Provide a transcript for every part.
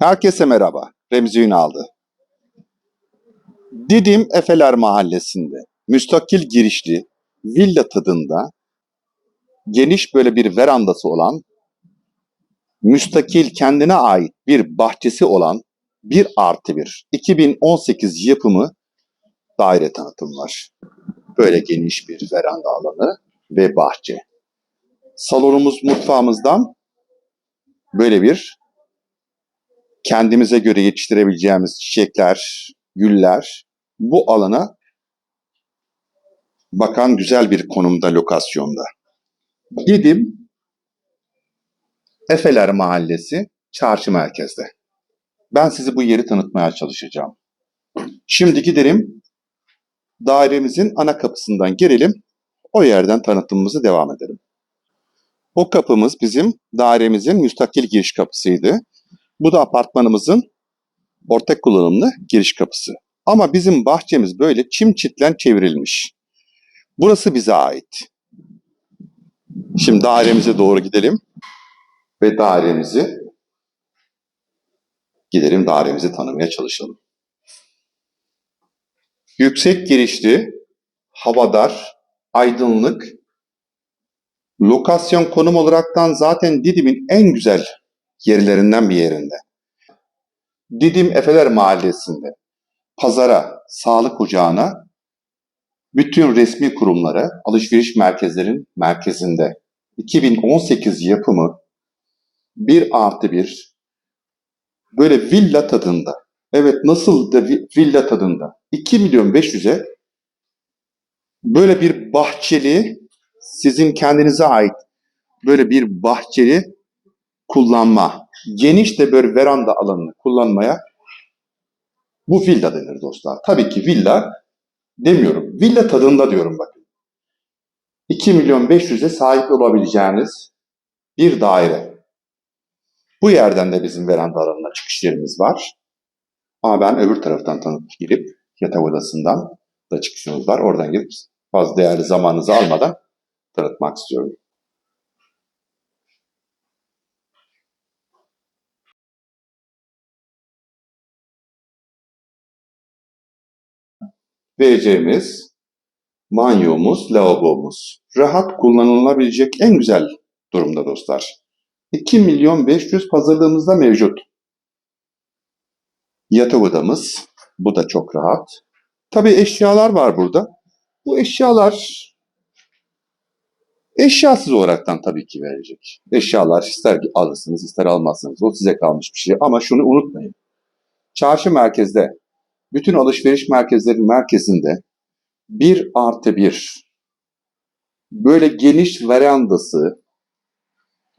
Herkese merhaba. Remzi Ünal'dı. Didim Efeler Mahallesi'nde müstakil girişli villa tadında geniş böyle bir verandası olan müstakil kendine ait bir bahçesi olan bir artı bir 2018 yapımı daire tanıtım var. Böyle geniş bir veranda alanı ve bahçe. Salonumuz mutfağımızdan böyle bir kendimize göre yetiştirebileceğimiz çiçekler, güller bu alana bakan güzel bir konumda, lokasyonda. Didim Efeler Mahallesi çarşı merkezde. Ben sizi bu yeri tanıtmaya çalışacağım. Şimdi gidelim dairemizin ana kapısından girelim. O yerden tanıtımımızı devam edelim. O kapımız bizim dairemizin müstakil giriş kapısıydı. Bu da apartmanımızın ortak kullanımlı giriş kapısı. Ama bizim bahçemiz böyle çim çitlen çevrilmiş. Burası bize ait. Şimdi dairemize doğru gidelim ve dairemizi gidelim dairemizi tanımaya çalışalım. Yüksek girişli, havadar, aydınlık, lokasyon konum olaraktan zaten Didim'in en güzel yerlerinden bir yerinde. Didim Efeler Mahallesi'nde pazara, sağlık ocağına, bütün resmi kurumlara, alışveriş merkezlerin merkezinde 2018 yapımı bir artı bir böyle villa tadında. Evet nasıl da vi- villa tadında. 2 milyon 500'e böyle bir bahçeli sizin kendinize ait böyle bir bahçeli kullanma, geniş de böyle veranda alanını kullanmaya bu villa denir dostlar. Tabii ki villa demiyorum. Villa tadında diyorum bakın. 2 milyon 500'e sahip olabileceğiniz bir daire. Bu yerden de bizim veranda alanına çıkış yerimiz var. Ama ben öbür taraftan tanıtıp girip yatak odasından da çıkışımız var. Oradan girip fazla değerli zamanınızı almadan tanıtmak istiyorum. Vereceğimiz manyomuz, lavabomuz. Rahat kullanılabilecek en güzel durumda dostlar. 2 milyon 500 pazarlığımızda mevcut. Yatak odamız. Bu da çok rahat. Tabii eşyalar var burada. Bu eşyalar eşyasız olaraktan tabii ki verecek. Eşyalar ister alırsınız ister almazsınız. O size kalmış bir şey. Ama şunu unutmayın. Çarşı merkezde bütün alışveriş merkezlerinin merkezinde bir artı bir böyle geniş verandası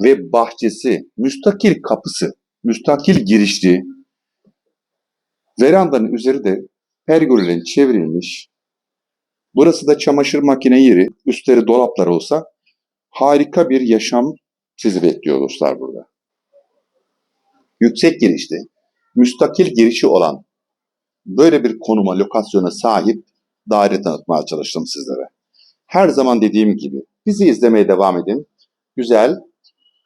ve bahçesi, müstakil kapısı, müstakil girişli verandanın üzeri de pergolayla çevrilmiş. Burası da çamaşır makine yeri, üstleri dolaplar olsa harika bir yaşam sizi bekliyor dostlar burada. Yüksek girişli, müstakil girişi olan böyle bir konuma, lokasyona sahip daire tanıtmaya çalıştım sizlere. Her zaman dediğim gibi bizi izlemeye devam edin. Güzel,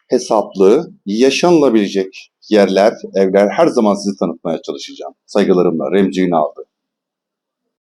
hesaplı, yaşanılabilecek yerler, evler her zaman sizi tanıtmaya çalışacağım. Saygılarımla Remzi Ünal'dı.